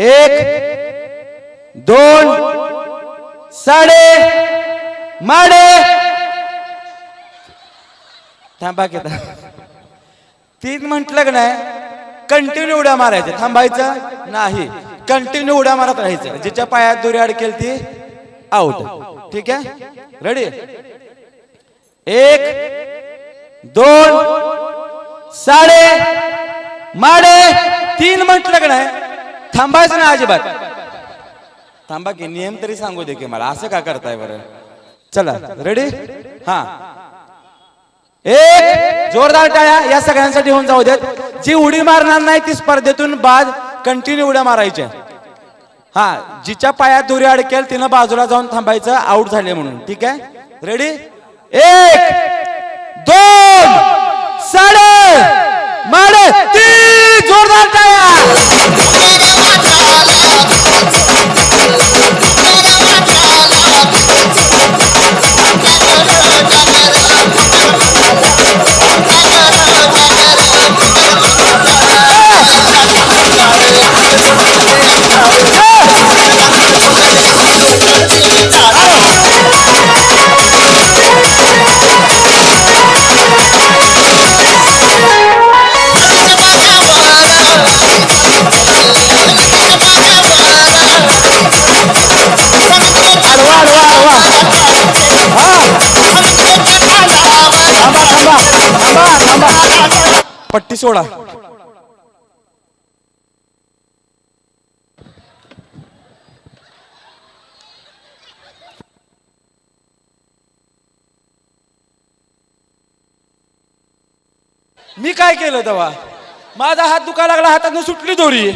एक दोन साडे माडे. थांबा घेता तीन म्हटलं का नाही कंटिन्यू उड्या मारायच्या. थांबायचं नाही. कंटिन्यू उड्या मारत राहायचं. जिच्या पायात दुरी अडकेल ती आउट ठीक आहे? रेडी एक दोन साडे माडे. तीन म्हटलं का नाही थांबायचं ना अजिबात. थांबा की नियम तरी सांगू दे की मला. असं का करताय बरं? चला रेडी हा. एक जोरदार टाळ्या या सगळ्यांसाठी होऊन जाऊ देत. जी उडी मारणार नाही ती स्पर्धेतून बाद कंटिन्यू उड्या मारायच्या. हा जिच्या पायात दोरी अडकेल तिनं बाजूला जाऊन थांबायचं आउट झाले म्हणून. ठीक आहे? रेडी एक पट्टी सोडा. मी काय केलं तेव्हा? माझा हात दुखा लागला हातातून सुटली दोरी.